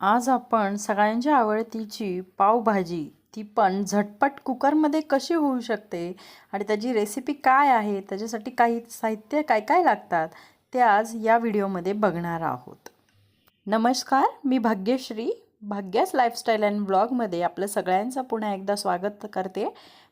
आज आपण सगळ्यांच्या आवडतीची पावभाजी ती पण झटपट कुकरमध्ये कशी होऊ शकते आणि त्याची रेसिपी काय आहे त्याच्यासाठी काही साहित्य काय काय लागतात ते आज या व्हिडिओमध्ये बघणार आहोत. नमस्कार मी भाग्यश्री. भाग्यास लाईफस्टाईल अँड ब्लॉगमध्ये आपलं सगळ्यांचं पुन्हा एकदा स्वागत करते.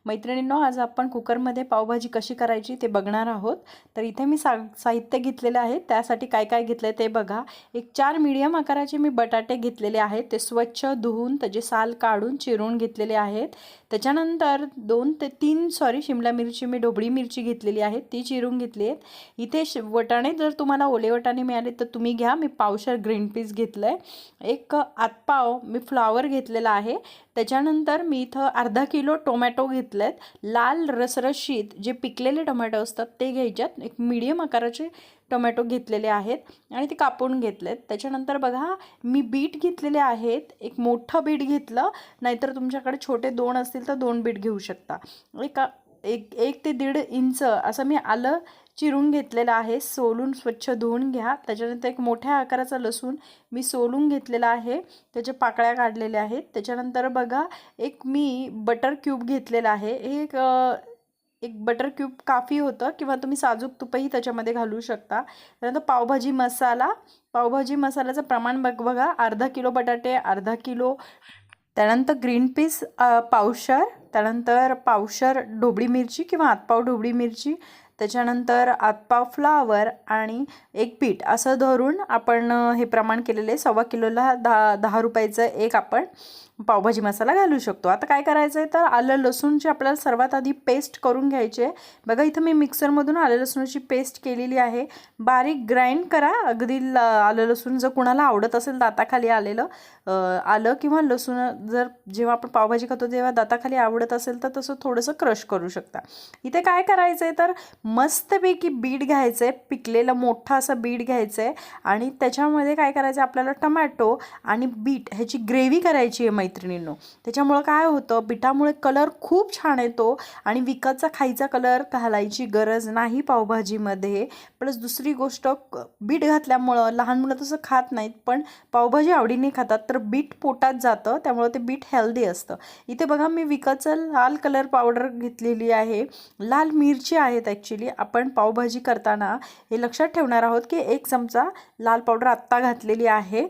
मैत्रिणींनो आज आपण कुकरमध्ये पावभाजी कशी करायची ते बघणार आहोत. तर इथे मी सा साहित्य घेतलेलं आहे. त्यासाठी काय काय घेतलं आहे ते बघा. एक चार मीडियम आकाराचे मी बटाटे घेतलेले आहेत. ते स्वच्छ धुवून त्याचे साल काढून चिरून घेतलेले आहेत. त्याच्यानंतर दोन ते तीन सॉरी शिमला मिरची मी ढोबळी मिरची घेतलेली आहे. ती चिरून घेतली आहेत. इथे श वटाणे जर तुम्हाला ओले वटाणे मिळाले तर तुम्ही घ्या. मी पावशर ग्रीन पीस घेतलं आहे एक आतपाव मी फ्लावर घेतलेला आहे. त्याच्यानंतर मी इथं अर्धा किलो टोमॅटो घेतले आहेत लाल रसरशीत जे पिकलेले टोमॅटो असतात ते घ्यायच्यात. एक मिडियम आकाराचे टोमॅटो घेतलेले आहेत आणि ते कापून घेतलेत. त्याच्यानंतर बघा मी बीट घेतलेले आहेत. एक मोठं बीट घेतलं नाहीतर तुमच्याकडे छोटे दोन असतील तर दोन बीट घेऊ शकता. एका एक एक ते दीड इंच असं मी आलं चिरून घेतलेलं आहे. सोलून स्वच्छ धुवून घ्या. त्याच्यानंतर एक मोठ्या आकाराचा लसूण मी सोलून घेतलेला आहे. त्याच्या पाकळ्या काढलेल्या आहेत. त्याच्यानंतर बघा एक मी बटर क्यूब घेतलेला आहे. हे एक एक बटर क्यूब काफी होतं किंवा तुम्ही साजूक तुपही त्याच्यामध्ये घालू शकता. त्यानंतर पावभाजी मसाला. पावभाजी मसाल्याचं प्रमाण बघ बघा. अर्धा किलो बटाटे अर्धा किलो. त्यानंतर ग्रीन पीस पावशर. त्यानंतर पावशर ढोबळी मिरची किंवा आतपाव ढोबळी मिरची त्याच्यानंतर आतपाव फ्लावर आणि एक पीठ. असं धरून आपण हे प्रमाण केलेले सव्वा किलोला दहा दहा रुपयाचं एक आपण पावभाजी मसाला घालू शकतो. आता काय करायचं आहे तर आलं लसूणची आपल्याला सर्वात आधी पेस्ट करून घ्यायची आहे बघा इथं मी मिक्सरमधून आलं लसूणाची पेस्ट केलेली आहे. बारीक ग्राइंड करा. अगदी ल आलं लसूण जर कुणाला आवडत असेल दाताखाली आलेलं आलं किंवा लसूण जर जेव्हा आपण पावभाजी खातो तेव्हा दाताखाली आवडत असेल तर तसं थोडंसं क्रश करू शकता. इथे काय करायचं आहे तर मस्तपैकी बीट घ्यायचं आहे पिकलेलं मोठं असं बीट घ्यायचं आहे आणि त्याच्यामध्ये काय करायचं आपल्याला टमॅटो आणि बीट ह्याची ग्रेव्ही करायची आहे मैत्रिणींनो. त्याच्यामुळं काय होतं पिठामुळे कलर खूप छान येतो आणि विकतचा खायचा कलर घालायची गरज नाही पावभाजीमध्ये. प्लस दुसरी गोष्ट बीट घातल्यामुळं लहान मुलं तसं खात नाहीत पण पावभाजी आवडीने खातात. तर बीट पोटात जातं त्यामुळं ते बीट हेल्दी असतं. इथे बघा मी विकतचं लाल कलर पावडर घेतलेली आहे. लाल मिरची आहेत ॲक्च्युली आपण पावभाजी करताना हे लक्षात ठेवणार आहोत की एक चमचा लाल पावडर आत्ता घातलेली आहे.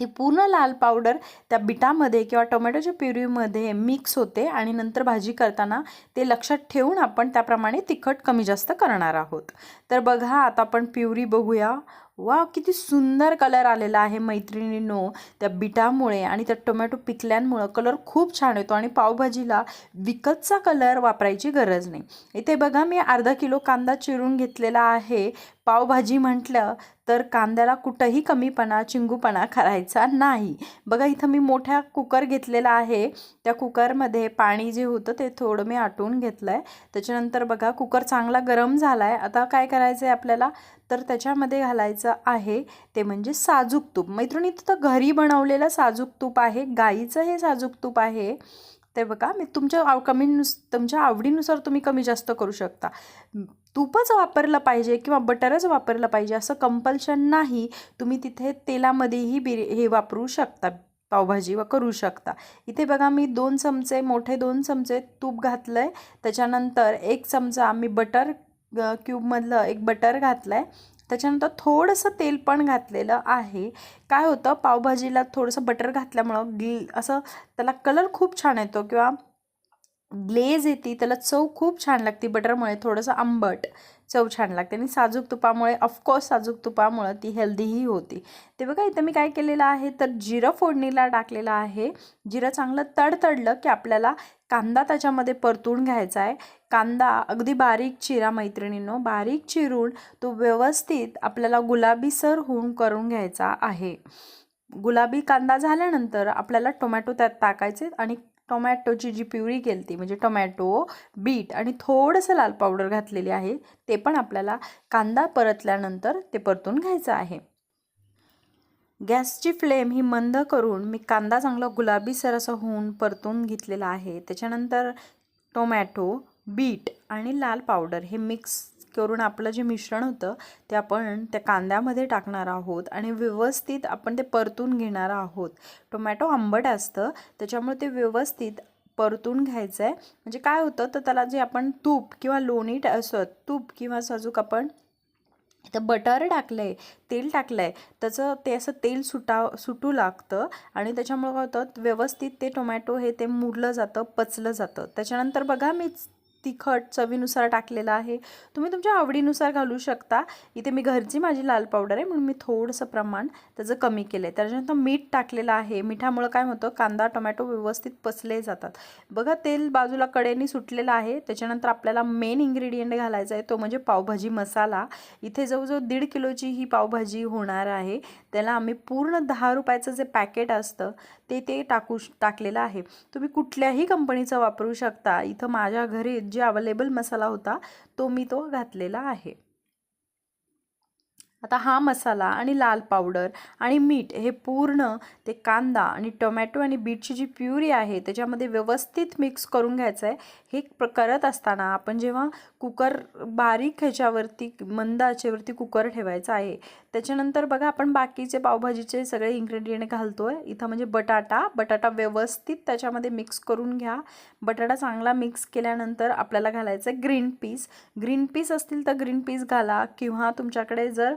ती पूर्ण लाल पावडर त्या बिटामध्ये किंवा टोमॅटोच्या प्युरीमध्ये मिक्स होते आणि नंतर भाजी करताना ते लक्षात ठेवून आपण त्याप्रमाणे तिखट कमी जास्त करणार आहोत. तर बघा आता आपण प्युरी बघूया. वा किती सुंदर कलर आलेला आहे मैत्रिणींनो त्या बिटामुळे आणि त्या टोमॅटो पिकल्यांमुळं. कलर खूप छान येतो आणि पावभाजीला विकतचा कलर वापरायची गरज नाही. इथे बघा मी अर्धा किलो कांदा चिरून घेतलेला आहे. पावभाजी म्हटलं तर कांद्याला कुठंही कमीपणा चिंगूपणा करायचा नाही. बघा इथं मी मोठ्या कुकर घेतलेला आहे. त्या कुकरमध्ये पाणी जे होतं ते थोडं मी आटवून घेतलं आहे त्याच्यानंतर बघा कुकर चांगला गरम झाला आहे आता काय करायचं आहे आपल्याला? तर त्याच्यामध्ये घालायचं आहे ते म्हणजे साजूक तूप. मैत्रिणी तर घरी बनवलेलं साजूक तूप आहे. गाईचं हे साजूक तूप आहे. ते बघा मी तुमच्या आव कमी नुस तुमच्या आवडीनुसार तुम्ही कमी जास्त करू शकता. तूपच वापरलं पाहिजे किंवा बटरच वापरलं पाहिजे असं कंपल्शन नाही. तुम्ही तिथे तेलामध्येही बिर हे वापरू शकता पावभाजी व करू शकता. इथे बघा मी दोन चमचे मोठे दोन चमचे तूप घातलं आहे त्याच्यानंतर एक चमचा आम्ही बटर क्यूबमधलं एक बटर घातलं आहे त्याच्यानंतर थोडंसं तेल पण घातलेलं आहे. काय होतं पावभाजीला थोडंसं बटर घातल्यामुळं ग्ल असं त्याला कलर खूप छान येतो किंवा ग्लेज येते त्याला चव खूप छान लागते बटरमुळे थोडंसं आंबट चव छान लागते आणि साजूक तुपामुळे ऑफकोर्स साजूक तुपामुळं ती हेल्दीही होती. ते बघा इथं मी काय केलेलं आहे तर जिरं फोडणीला टाकलेलं आहे. जिरं चांगलं तडतडलं की आपल्याला कांदा त्याच्यामध्ये परतून घ्यायचा आहे. कांदा अगदी बारीक चिरा मैत्रिणींनो बारीक चिरून तो व्यवस्थित आपल्याला गुलाबीसर होऊन करून घ्यायचा आहे. गुलाबी कांदा झाल्यानंतर आपल्याला टोमॅटो त्यात टाकायचे आणि टोमॅटोची जी प्युरी केली ती म्हणजे टोमॅटो बीट आणि थोडंसं लाल पावडर घातलेली आहे ते पण आपल्याला कांदा परतल्यानंतर ते परतून घ्यायचं आहे. गॅसची फ्लेम ही मंद करून मी कांदा चांगला गुलाबीसर असं होऊन परतून घेतलेला आहे. त्याच्यानंतर टोमॅटो बीट आणि लाल पावडर हे मिक्स करून आपलं जे मिश्रण होतं ते आपण त्या कांद्यामध्ये टाकणार आहोत आणि व्यवस्थित आपण ते परतून घेणार आहोत. टोमॅटो आंबट असतं त्याच्यामुळे ते व्यवस्थित परतून घ्यायचं आहे म्हणजे काय होतं तर त्याला जे आपण तूप किंवा लोणी टा- असं तूप किंवा साजूक आपण तर बटर टाकलं आहे तेल टाकलं आहे त्याचं ते असं तेल सुटा सुटू लागतं आणि त्याच्यामुळं काय होतं व्यवस्थित ते टोमॅटो हे ते मुरलं जातं पचलं जातं. त्याच्यानंतर बघा मी तिखट चवीनुसार टाकलेलं आहे. तुम्ही तुमच्या आवडीनुसार घालू शकता. इथे मी घरची माझी लाल पावडर आहे म्हणून मी थोडंसं प्रमाण त्याचं कमी केलं आहे त्याच्यानंतर मीठ टाकलेलं आहे. मिठामुळं काय होतं कांदा टोमॅटो व्यवस्थित पसले जातात. बघा तेल बाजूला कडेने सुटलेलं आहे. त्याच्यानंतर आपल्याला मेन इन्ग्रेडियंट घालायचा आहे तो म्हणजे पावभाजी मसाला. इथे जवळजवळ दीड किलोची ही पावभाजी होणार आहे. त्याला आम्ही पूर्ण दहा रुपयाचं जे पॅकेट असतं ते ते टाकू टाकलेलं आहे. तुम्ही कुठल्याही कंपनीचं वापरू शकता. इथं माझ्या घरी जे अवेलेबल मसाला होता तो मी तो घातलेला आहे. आता हा मसाला आणि लाल पावडर आणि मीठ हे पूर्ण ते कांदा आणि टोमॅटो आणि बीटची जी प्युरी आहे त्याच्यामध्ये व्यवस्थित मिक्स करून घ्यायचं आहे. हे प्र करत असताना आपण जेव्हा कुकर बारीक ह्याच्यावरती मंद आचेवरती कुकर ठेवायचा आहे त्याच्यानंतर बघा आपण बाकीचे पावभाजीचे सगळे इन्ग्रेडियंट घालतो आहे इथं म्हणजे बटाटा बटाटा व्यवस्थित त्याच्यामध्ये मिक्स करून घ्या. बटाटा चांगला मिक्स केल्यानंतर आपल्याला घालायचं आहे ग्रीन पीस ग्रीन पीस असतील तर ग्रीन पीस घाला किंवा तुमच्याकडे जर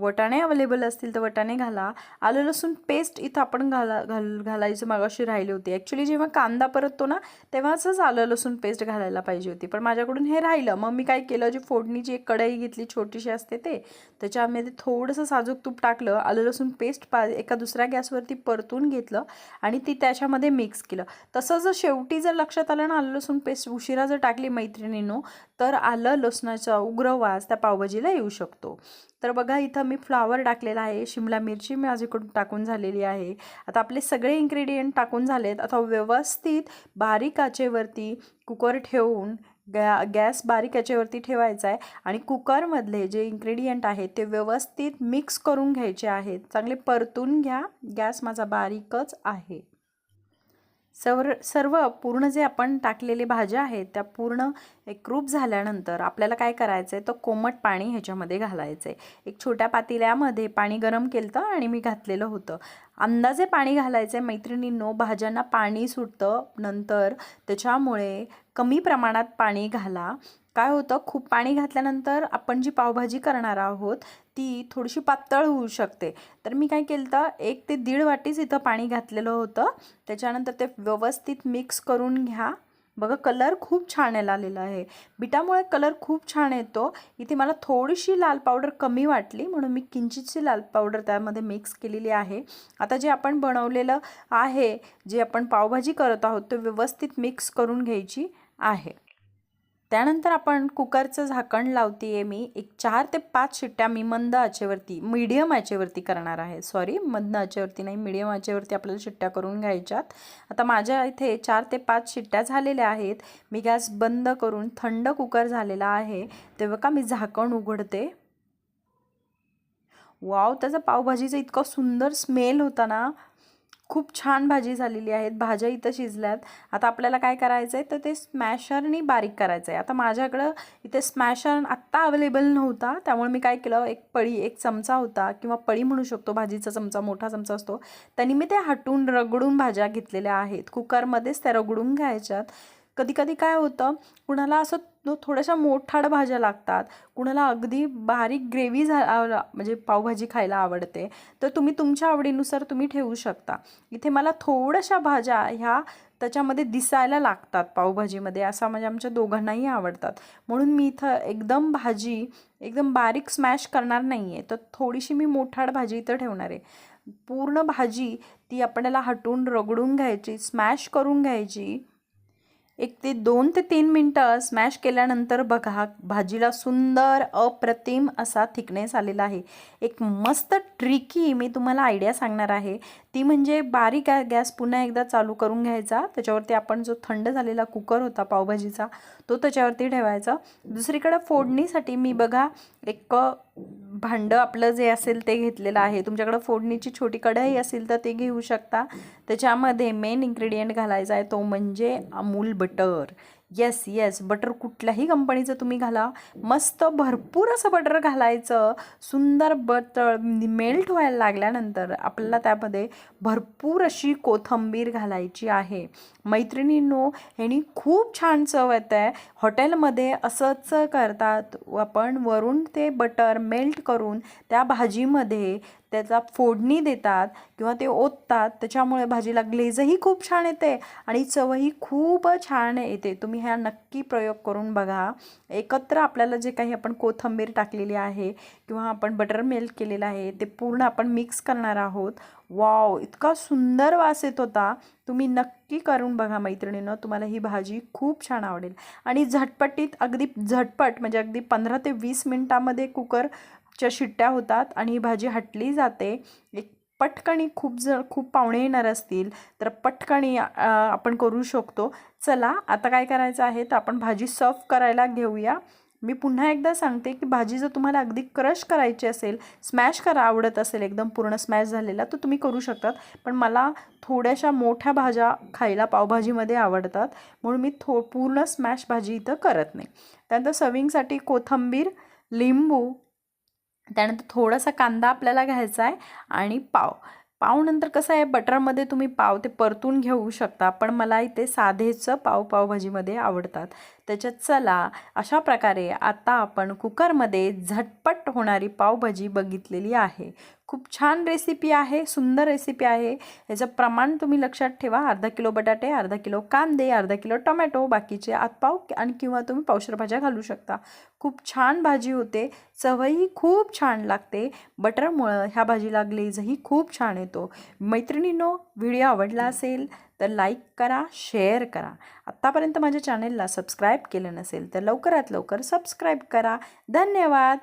वटाणे अवेलेबल असतील तर वटाणे घाला. आलं लसूण पेस्ट इथं आपण घाला घाल घालायचं मागाशी राहिली होती. ॲक्च्युली जेव्हा कांदा परततो ना तेव्हाच आलं लसूण पेस्ट घालायला पाहिजे होती. पण माझ्याकडून हे राहिलं. मग मी काय केलं? जी फोडणीची एक कढई घेतली छोटीशी असते ते. त्याच्यामध्ये थोडंसं साजूक तूप टाकलं आलं लसूण पेस्ट पा एका दुसऱ्या गॅसवरती परतून घेतलं आणि ती त्याच्यामध्ये मिक्स केलं. तसं जर शेवटी जर लक्षात आलं ना आलं लसूण पेस्ट उशिरा जर टाकली मैत्रिणींनो तर आलं लसणाचा उग्र वास त्या पावभाजीला येऊ शकतो. तर बघा इथं मी फ्लावर टाकलेला आहे शिमला मिरची मी माझ्याकडून टाकून झालेली आहे. आता आपले सगळे इन्ग्रेडियंट टाकून झालेत. आता व्यवस्थित बारीक आचेवरती कुकर ठेवून गॅ गॅस बारीक याच्यावरती ठेवायचा आहे आणि कुकरमधले जे इन्ग्रेडियंट आहेत ते व्यवस्थित मिक्स करून घ्यायचे आहेत. चांगले परतून घ्या. गॅस माझा बारीकच आहे. सर्व सर्व पूर्ण जे आपण टाकलेले भाज्या आहेत त्या पूर्ण एकरूप झाल्यानंतर आपल्याला काय करायचं आहे तर कोमट पाणी ह्याच्यामध्ये घालायचं आहे एक छोट्या पातेल्यामध्ये पाणी गरम केलं होतं आणि मी घातलेलं होतं. अंदाजे पाणी घालायचं आहे मैत्रिणींनो भाज्यांना पाणी सुटतं नंतर. त्याच्यामुळे कमी प्रमाणात पाणी घाला. काय होतं? खूप पाणी घातल्यानंतर आपण जी पावभाजी करणार आहोत ती थोडीशी पातळ होऊ शकते. तर मी काय केलं तर एक ते दीड वाटीच इथं पाणी घातलेलं होतं. त्याच्यानंतर ते व्यवस्थित मिक्स करून घ्या. बघा कलर खूप छान यायला आलेला आहे. बिटामुळे कलर खूप छान येतो. इथे मला थोडीशी लाल पावडर कमी वाटली म्हणून मी किंचितशी लाल पावडर त्यामध्ये मिक्स केलेली आहे. आता जे आपण बनवलेलं आहे जे आपण पावभाजी करत आहोत ते व्यवस्थित मिक्स करून घ्यायची आहे. त्यानंतर आपण कुकरचं झाकण लावते आहे मी. एक चार ते पाच शिट्ट्या मी मंद आचेवरती मीडियम आचेवरती करणार आहे. सॉरी मंद आचेवरती नाही मीडियम आचेवरती आपल्याला शिट्ट्या करून घ्यायच्यात. आता माझ्या इथे चार ते पाच शिट्ट्या झालेल्या आहेत. मी गॅस बंद करून थंड कुकर झालेला आहे. तेव्हा का मी झाकण उघडते. वाव त्याचा पावभाजीचा इतका सुंदर स्मेल होता ना. खूप छान भाजी झालेली आहेत भाज्या इथं शिजल्यात. आता आपल्याला काय करायचं आहे तर ते स्मॅशरनी बारीक करायचं आहे आता माझ्याकडं इथे स्मॅशर आत्ता अवेलेबल नव्हता. त्यामुळे मी काय केलं एक पळी एक चमचा होता किंवा पळी म्हणू शकतो भाजीचा चमचा मोठा चमचा असतो. त्यांनी मी ते हटून रगडून भाज्या घेतलेल्या आहेत. कुकरमध्येच त्या रगडून घ्यायच्यात. कधी कधी काय होतं कुणाला असं थोड्याशा मोठाड भाज्या लागतात. कुणाला अगदी बारीक ग्रेव्ही झा म्हणजे पावभाजी खायला आवडते. तर तुम्ही तुमच्या आवडीनुसार तुम्ही ठेवू शकता. इथे मला थोड्याशा भाज्या ह्या त्याच्यामध्ये दिसायला लागतात पावभाजीमध्ये. असा म्हणजे आमच्या दोघांनाही आवडतात. म्हणून मी इथं एकदम भाजी एकदम बारीक स्मॅश करणार नाही आहे तर थोडीशी मी मोठाड भाजी इथं ठेवणार आहे. पूर्ण भाजी ती आपल्याला हटून रगडून घ्यायची स्मॅश करून घ्यायची. एक ते दोन ते तीन मिनटं स्मॅश केल्यानंतर बघा भाजीला सुंदर अप्रतिम असा थिकनेस आलेला आहे. एक मस्त ट्रिकी मी तुम्हाला आयडिया सांगणार आहे. ती म्हणजे बारीक गॅस पुन्हा एकदा चालू करून घ्यायचा. त्याच्यावरती आपण जो थंड झालेला कुकर होता पावभाजीचा तो त्याच्यावरती ठेवायचा. दुसरीकडं फोडणीसाठी मी बघा एक भांडं आपलं जे असेल ते घेतलेलं आहे. तुमच्याकडं फोडणीची छोटी कढाई असेल तर ते घेऊ शकता. त्याच्यामध्ये मेन इन्ग्रेडियंट घालायचा आहे तो म्हणजे Amul butter yes yes butter कुठल्याही कंपनीचं तुम्ही घाला. मस्त भरपूर असं बटर घालायचं. सुंदर बटर मेल्ट व्हायला लागल्यानंतर आपल्याला त्यामध्ये भरपूर अशी कोथिंबीर घालायची आहे. मैत्रिणींनो ह्यानी खूप छान चव येते. आहे हॉटेलमध्ये असंच करतात. आपण वरून ते बटर मेल्ट करून त्या भाजीमध्ये त्याचा फोडणी देतात किंवा ते ओततात त्याच्यामुळे भाजीला ग्लेजही खूप छान येते आणि चवही खूप छान येते. तुम्ही ह्या नक्की प्रयोग करून बघा. एकत्र आपल्याला जे काही आपण कोथिंबीर टाकलेली आहे किंवा आपण बटर मिल्क केलेलं आहे ते पूर्ण आपण मिक्स करणार आहोत. वाव इतका सुंदर वास येत होता. तुम्ही नक्की करून बघा मैत्रिणीनं. तुम्हाला ही भाजी खूप छान आवडेल. आणि झटपटीत अगदी झटपट म्हणजे अगदी पंधरा ते वीस मिनटामध्ये च्या शिट्ट्या होतात आणि ही भाजी हटली जाते. एक पटकणी खूप जण खूप पाहुणे येणार असतील तर पटकणी आपण करू शकतो. चला आता काय करायचं आहे तर आपण भाजी सर्व करायला घेऊया. मी पुन्हा एकदा सांगते की भाजी जर तुम्हाला अगदी क्रश करायची असेल स्मॅश करा आवडत असेल एकदम पूर्ण स्मॅश झालेला तर तुम्ही करू शकतात. पण मला थोड्याशा मोठ्या भाज्या खायला पावभाजीमध्ये आवडतात. म्हणून मी थो पूर्ण स्मॅश भाजी इथं करत नाही. त्यानंतर सर्विंगसाठी कोथिंबीर लिंबू त्यानंतर थोडासा कांदा आपल्याला घ्यायचा आहे आणि पाव. पाव नंतर कसं आहे बटरमध्ये तुम्ही पाव ते परतून घेऊ शकता पण मला इथे साधेचं पाव पावभाजीमध्ये आवडतात. त्याच्यात चला अशा प्रकारे आता आपण कुकरमध्ये झटपट होणारी पावभाजी बघितलेली आहे. खूप छान रेसिपी आहे सुंदर रेसिपी आहे. याचं प्रमाण तुम्ही लक्षात ठेवा. अर्धा किलो बटाटे अर्धा किलो कांदे अर्धा किलो टोमॅटो बाकीचे आतपाव आणि किंवा तुम्ही पावशर भाज्या घालू शकता. खूप छान भाजी होते. चवही खूप छान लागते. बटरमुळं ह्या भाजीला ग्लेजही खूप छान येतो. मैत्रिणींनो व्हिडिओ आवडला असेल तर लाईक करा शेअर करा. आत्तापर्यंत माझ्या चॅनेलला सबस्क्राईब केलं नसेल तर लवकरात लवकर सबस्क्राईब करा. धन्यवाद!